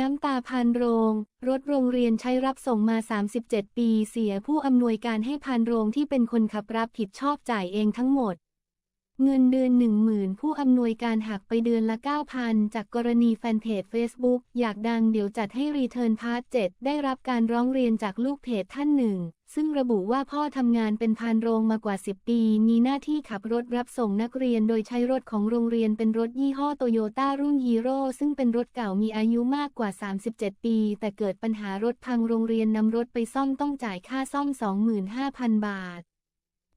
น้ำตาพานโรง รถโรงเรียนใช้รับส่งมา 37 ปี เสียผู้อำนวยการให้พานโรงที่เป็นคนขับรับผิดชอบจ่ายเองทั้งหมด เงินเดือนหนึ่งหมื่นผู้อำนวยการหักไปเดือนละ 9,000 จากกรณีแฟนเพจ Facebook อยากดังเดี๋ยวจัดให้รีเทิร์นพาร์ท 7 ได้รับการร้องเรียนจากลูกเพจท่านหนึ่ง ซึ่งระบุว่าพ่อทำงานเป็นพานโรงมากว่า 10 ปี มีหน้าที่ขับรถรับส่งนักเรียนโดยใช้รถของโรงเรียนเป็นรถยี่ห้อโตโยต้ารุ่นฮีโร่ซึ่งเป็นรถเก่ามีอายุมากกว่า 37 ปี แต่เกิดปัญหารถพังโรงเรียนนำรถไปซ่อมต้องจ่ายค่าซ่อม 25,000 บาท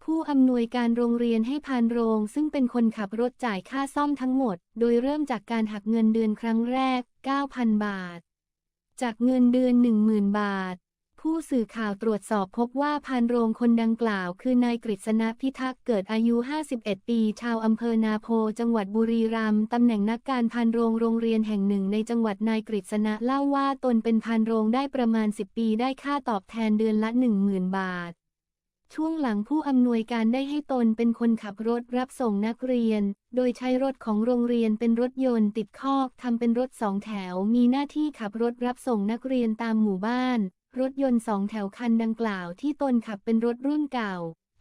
ผู้อำนวยการโรงเรียนให้พานโรง ซึ่งเป็นคนขับรถจ่ายค่าซ่อมทั้งหมด โดยเริ่มจากการหักเงินเดือนครั้งแรก 9,000 บาท จากเงินเดือน 10,000 บาท ผู้สื่อข่าวตรวจสอบพบว่าพานโรงคนดังกล่าว คือนายกฤษณะพิทักษ์เกิดอายุ 51 ปี ชาวอำเภอนาโพ จังหวัดบุรีรัมย์ตำแหน่งนักการพานโรงโรงเรียนแห่งหนึ่งในจังหวัดนายกฤษณะเล่าว่าตนเป็นพานโรงได้ประมาณ 10 ปีได้ค่าตอบแทนเดือนละ 10,000 บาท ช่วงหลังผู้อำนวยการได้ให้ตนเป็นคนขับรถรับส่งนักเรียน โดยใช้รถของโรงเรียนเป็นรถยนต์ติดคอกทำเป็นรถสองแถว มีหน้าที่ขับรถรับส่งนักเรียนตามหมู่บ้าน รถยนต์สองแถวคันดังกล่าวที่ตนขับเป็นรถรุ่นเก่า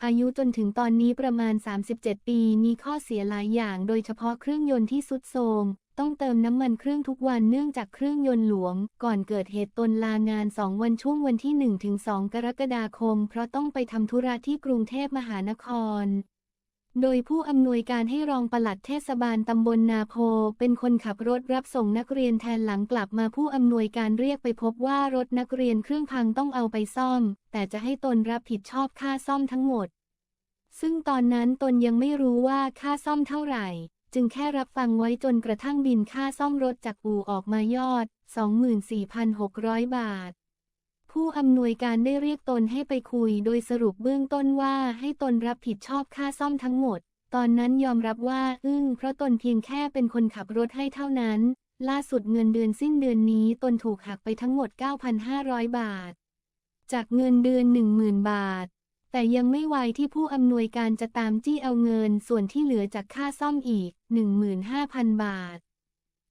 อายุจนถึงตอนนี้ประมาณ 37 ปี มีข้อเสียหลายอย่าง โดยเฉพาะเครื่องยนต์ที่สุดโทรม ต้องเติมน้ำมันเครื่องทุกวันเนื่องจากเครื่องยนต์หลวมก่อนเกิดเหตุตนลางาน 2 วันช่วงวันที่1ถึง2กรกฎาคม เพราะต้องไปทำธุระที่กรุงเทพมหานคร โดยผู้อำนวยการให้รองปลัดเทศบาลตำบลนาโพ เป็นคนขับรถรับส่งนักเรียนแทนหลังกลับมาผู้อำนวยการเรียกไปพบว่ารถนักเรียนเครื่องพังต้องเอาไปซ่อม แต่จะให้ตนรับผิดชอบค่าซ่อมทั้งหมด ซึ่งตอนนั้นตนยังไม่รู้ว่าค่าซ่อมเท่าไหร่ จึงแค่รับฟังไว้จนกระทั่งบินค่าซ่อมรถจากอู่ออกมายอด 24,600 บาท ผู้อำนวยการได้เรียกตนให้ไปคุย โดยสรุปเบื้องต้นว่าให้ตนรับผิดชอบค่าซ่อมทั้งหมด ตอนนั้นยอมรับว่าอึ้งเพราะตนเพียงแค่เป็นคนขับรถให้เท่านั้น ล่าสุดเงินเดือนสิ้นเดือนนี้ตนถูกหักไปทั้งหมด 9,500 บาท จากเงินเดือน 10,000 บาท แต่ยังไม่ไวที่ผู้อำนวยการจะตามจี้เอาเงินส่วนที่เหลือจากค่าซ่อมอีก 15,000 บาท